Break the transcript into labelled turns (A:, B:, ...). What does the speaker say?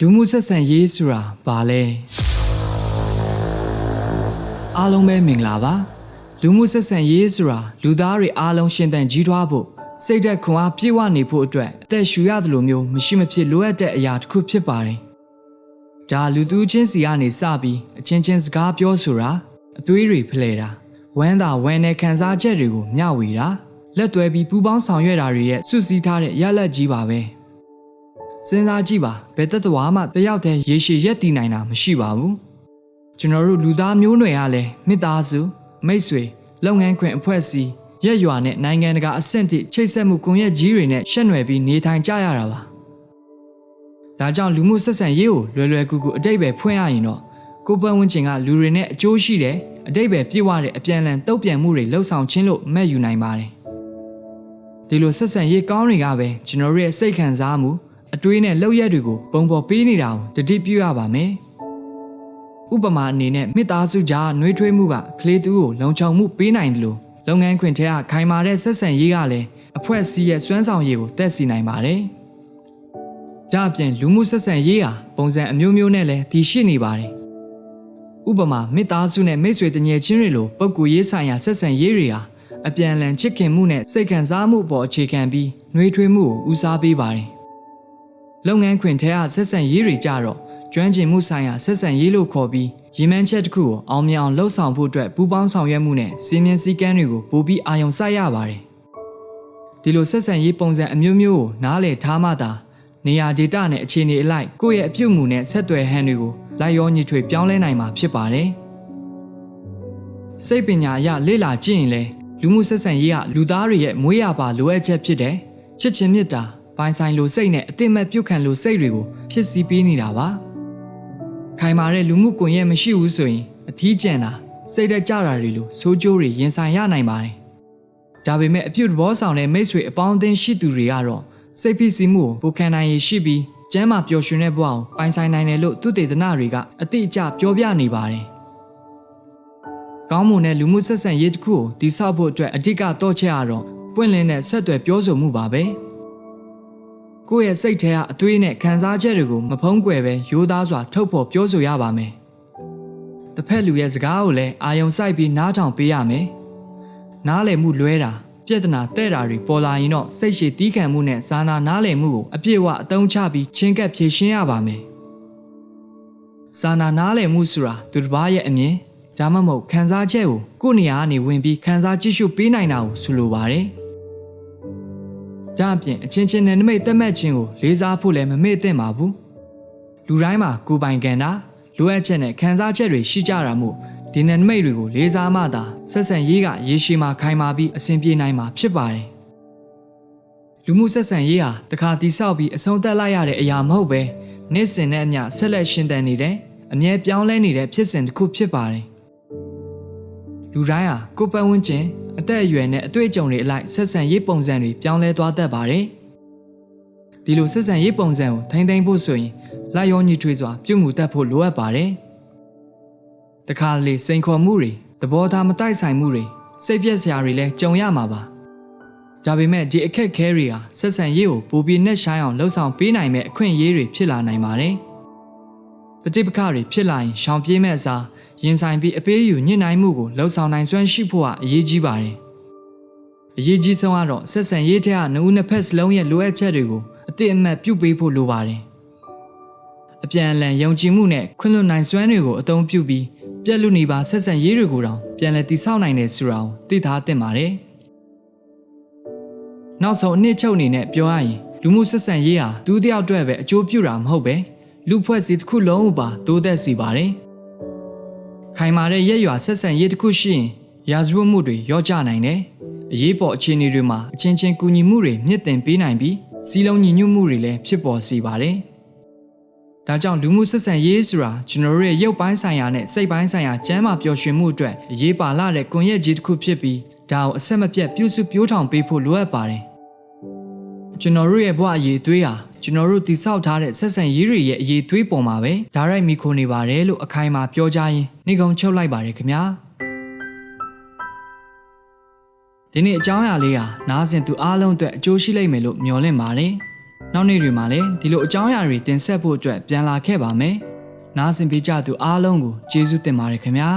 A: လူမှုဆက်ဆံရေးဆိုတာဘာလဲအားလုံးပဲမင်္ဂလာပါလူမှုဆက်ဆံရေးဆိုတာလူသားတွေအားလုံးရှင်သန်ကြီးထွားဖို့စိတ်သက်ခွန်အားပြည့်ဝနေဖို့အတွက်အသက်ရှူရတယ်လို့မျိုးမရှိမဖြစ်လိုအပ်တဲ့အရာတစ်ခုဖြစ်ပါတယ်ဒါလူသူချင်းစီကနေစပြီးအချင်းချင်းစကားပြောဆိုတာအသွေးတွေဖလှယ်တာဝမ်းသာဝမ်းနဲ့ခံစားချက်တွေကိုမျှဝေတာလက်သွဲပြီးပူပေါင်းဆောင်ရွက်တာတွေရဲ့စုစည်းထားတဲ့ရလဒ်ကြီးပါပဲ စဉ်းစားကြည့်ပါဘယ်တသက်ဝါမှတယောက်တည်းရေရှည်ရက်တည်နိုင်တာမရှိပါဘူးကျွန်တော်တို့လူသားမျိုးနွယ်ကလည်းမိသားစုမိတ်ဆွေလုပ်ငန်းခွင်အဖွဲ့အစည်းရက်ရွာနဲ့နိုင်ငံတကာအဆင့်ထိချိတ်ဆက်မှုကွန်ရက်ကြီးတွေနဲ့ရှက်နွယ်ပြီးနေထိုင်ကြရတာပါဒါကြောင့်လူမှုဆက်ဆံရေးကိုလွယ်လွယ်ကူကူအတိတ်ပဲဖွင့်ရရင်တော့ကိုယ်ပတ်ဝန်းကျင်ကလူတွေနဲ့အကျိုးရှိတယ်အတိတ်ပဲပြည့်ဝတဲ့အပြန်အလှန်တုံ့ပြန်မှုတွေလှုပ်ဆောင်ခြင်းလို့မှတ်ယူနိုင်ပါတယ်ဒီလိုဆက်ဆံရေးကောင်းတွေကပဲကျွန်တော်တို့ရဲ့စိတ်ခံစားမှု အတွေးနဲ့လောက်ရက်တွေကိုပုံပေါ်ပေးနေတာကိုတတိပြုရပါမယ်။ဥပမာအနေနဲ့မိသားစုကြားနှွေးထွေးမှုကကလေးသူကိုလုံခြုံမှုပေးနိုင်တယ်လို့လုပ်ငန်းခွင်ထဲကခိုင်မာတဲ့ဆက်ဆံရေးကလည်းအဖွဲ့အစည်းရဲ့စွမ်းဆောင်ရည်ကိုတက်စီနိုင်ပါတယ်။ဒါအပြင်လူမှုဆက်ဆံရေးဟာပုံစံအမျိုးမျိုးနဲ့လည်းတည်ရှိနေပါတယ်။ဥပမာမိသားစုနဲ့မိတ်ဆွေတငယ်ချင်းတွေလိုပုံကူရေးဆိုင်ရာဆက်ဆံရေးတွေဟာအပြန်အလှန်ချစ်ခင်မှုနဲ့စိတ်ခံစားမှုအပေါ်အခြေခံပြီးနှွေးထွေးမှုကိုဦးစားပေးပါတယ်။ လုပ်ငန်းခွင်ထဲကဆက်ဆံရေးတွေကြတော့ကျွမ်းကျင်မှုဆိုင်ရာဆက်ဆံရေးလို့ခေါ်ပြီးရည်မှန်းချက်တစ်ခုကိုအောင်မြင်အောင်လှုပ်ဆောင်ဖို့အတွက်ပူးပေါင်းဆောင်ရွက်မှုနဲ့စီမင်းစည်းကမ်းတွေကိုပိုပြီးအာရုံစိုက်ရပါတယ်။ဒီလိုဆက်ဆံရေးပုံစံအမျိုးမျိုးကိုနားလည်ထားမှသာနေရာဒေတာနဲ့အခြေအနေအလိုက်ကိုယ့်ရဲ့အပြုတ်မှုနဲ့ဆက်သွယ်ဟန်တွေကိုလိုက်ရောညီထွေပြောင်းလဲနိုင်မှာဖြစ်ပါတယ်။စိတ်ပညာအရလေ့လာကြည့်ရင်လေလူမှုဆက်ဆံရေးကလူသားတွေရဲ့မွေးရပါလိုအပ်ချက်ဖြစ်တဲ့ချစ်ချင်းမေတ္တာ ပိုင်ဆိုင်လိုစိတ်နဲ့အတိမတ်ပြုတ်ခံလိုစိတ်တွေကိုဖြစ်စီပေးနေတာပါခိုင်မာတဲ့လူမှုကွန်ရက်မရှိဘူးဆိုရင်အထီးကျန်တာစိတ်တက်ကြတာတွေလိုဆိုးကျိုးတွေရင်ဆိုင်ရနိုင်ပါတယ်ဒါပေမဲ့အပြုတ်ဘောဆောင်တဲ့မိတ်ဆွေအပေါင်းအသင်းရှိသူတွေကတော့စိတ်ဖိစီးမှုကိုပိုခံနိုင်ရရှိပြီးကျမ်းမာပျော်ရွှင်တဲ့ဘဝကိုပိုင်ဆိုင်နိုင်တယ်လို့သူတေသနတွေကအတိအကျပြောပြနေပါတယ်ကောင်းမွန်တဲ့လူမှုဆက်ဆံရေးတစ်ခုကိုတည်ဆောက်ဖို့အတွက်အဓိကတော့ချက်ရတော့ပွင့်လင်းတဲ့ဆက်သွယ်ပြောဆိုမှုပါပဲ။ ကိုယ့်ရဲ့စိတ်ထဲကအသွေးနဲ့ခံစားချက်တွေကိုမဖုံးကွယ်ပဲရိုးသားစွာထုတ်ဖော်ပြောဆိုရပါမယ်။တစ်ဖက်လူရဲ့စကားကိုလည်းအာယုံစိုက်ပြီးနားထောင်ပေးရမယ်။နားလည်မှုလွဲတာပြဿနာတဲ့တာတွေပေါ်လာရင်တော့စိတ်ရှည်တီးခံမှုနဲ့စာနာနားလည်မှုကိုအပြည့်အဝအသုံးချပြီးချင်းကပ်ဖြေရှင်းရပါမယ်။စာနာနားလည်မှုဆိုတာသူတစ်ပါးရဲ့အမြင်ဒါမှမဟုတ်ခံစားချက်ကိုကိုယ့်နေရာကနေဝင်ပြီးခံစားကြည့်ရှုပေးနိုင်တာကိုဆိုလိုပါတယ်။ ဒါအပြင်အချင်းချင်းနဲ့နမိတ်တက်မှတ်ခြင်းကိုလေးစားဖို့လည်းမမေ့သင့်ပါဘူးလူတိုင်းမှာကိုယ်ပိုင်ကံတာလိုအပ်ချက်နဲ့ခံစားချက်တွေရှိကြတာမို့ဒီနယ်နမိတ်တွေကိုလေးစားမှသာဆက်ဆံရေးကရေရှည်မှာခိုင်မာပြီးအဆင်ပြေနိုင်မှာဖြစ်ပါတယ်လူမှုဆက်ဆံရေးဟာတခါတိဆောက်ပြီးအဆုံးသတ်လိုက်ရတဲ့အရာမဟုတ်ပဲနေ့စဉ်နဲ့အမျှဆက်လက်ရှင်သန်နေတဲ့အမြဲပြောင်းလဲနေတဲ့ဖြစ်စဉ်တစ်ခုဖြစ်ပါတယ်လူတိုင်းဟာကိုယ်ပတ်ဝန်းကျင် အသက်အရွယ်နဲ့အတွေ့အကြုံတွေအလိုက်ဆက်ဆံရေးပုံစံတွေပြောင်းလဲသွားတတ်ပါတယ်။ဒီလိုဆက်ဆံရေးပုံစံကိုထိမ့်သိမ်းဖို့ဆိုရင်လိုက်ရောညီထွေစွာပြုမှုတတ်ဖို့လိုအပ်ပါတယ်။တခါလေစိန်ခေါ်မှုတွေသဘောထားမတိုက်ဆိုင်မှုတွေစိတ်ပြက်စရာတွေလည်းကြုံရမှာပါ။ဒါပေမဲ့ဒီအခက်အခဲတွေဟာဆက်ဆံရေးကိုပိုပြီးနဲ့ရှိုင်းအောင်လှုပ်ဆောင်ပေးနိုင်မဲ့အခွင့်အရေးတွေဖြစ်လာနိုင်ပါတယ်။ ပဋိပက္ခတွေဖြစ်လာရင်ရှောင်ပြေးမဲ့အစားရင်ဆိုင်ပြီးအပေးအယူညှိနှိုင်းမှုကိုလှုပ်ဆောင်နိုင်စွမ်းရှိဖို့ကအရေးကြီးပါတယ်။အရေးကြီးဆုံးကတော့ဆက်ဆံရေးတဲ့ကနှုတ်နှစ်ဖက်စလုံးရဲ့လိုအပ်ချက်တွေကိုအတိအမှတ်ပြုပေးဖို့လိုပါတယ်။အပြန်အလှန်ယုံကြည်မှုနဲ့ခွင့်လွှတ်နိုင်စွမ်းတွေကိုအသုံးပြုပြီးပြက်လူနေပါဆက်ဆံရေးတွေကိုတောင်ပြန်လည်တည်ဆောက်နိုင်တယ်ဆိုတာကိုသိထားသင့်ပါတယ်။နောက်ဆုံးအနှစ်ချုပ်အနေနဲ့ပြောရရင်လူမှုဆက်ဆံရေးဟာသူတယောက်အတွက်ပဲအကျိုးပြုတာမဟုတ်ပဲ လူဖွဲ့စည်းတစ်ခုလုံးကိုပါတိုးသက်စေပါတယ်။ခိုင်မာတဲ့ရက်ရွာဆက်ဆံရေးတစ်ခုရှိရင်ရာဇဝတ်မှုတွေရော့ကျနိုင်တယ်။အရေးပေါ်အခြေအနေတွေမှာအချင်းချင်းကူညီမှုတွေမြင့်တင်ပေးနိုင်ပြီးစီးလုံးညီညွတ်မှုတွေလည်းဖြစ်ပေါ်စေပါတယ်။ဒါကြောင့်လူမှုဆက်ဆံရေးဆိုတာကျွန်တော်တို့ရဲ့ရုပ်ပိုင်းဆိုင်ရာနဲ့စိတ်ပိုင်းဆိုင်ရာကျန်းမာပျော်ရွှင်မှုအတွက်အရေးပါလာတဲ့ကွန်ရက်ကြီးတစ်ခုဖြစ်ပြီးဒါကိုအဆက်မပြတ်ပြုစုပြောင်းထောင်ပေးဖို့လိုအပ်ပါတယ်။ကျွန်တော်တို့ရဲ့ဘဝအရေးအသွေးဟာ ကျွန်တော်တို့တည်ဆောက်ထားတဲ့ဆက်ဆံရေးတွေရဲ့အရေးသွေးပေါ်မှာပဲဒါရိုက်မီခိုနေပါတယ်လို့အခိုင်အမာပြောကြရင်နေကုံချုပ်လိုက်ပါတယ်ခင်ဗျာဒီနေ့အကြောင်းအရာလေးဟာနားဆင်သူအားလုံးအတွက်အကျိုးရှိလိမ့်မယ်လို့မျှော်လင့်ပါတယ်နောက်နေ့တွေမှာလည်းဒီလိုအကြောင်းအရာတွေတင်ဆက်ဖို့အတွက်ပြန်လာခဲ့ပါမယ်နားဆင်ပေးကြသူအားလုံးကိုကျေးဇူးတင်ပါတယ်ခင်ဗျာ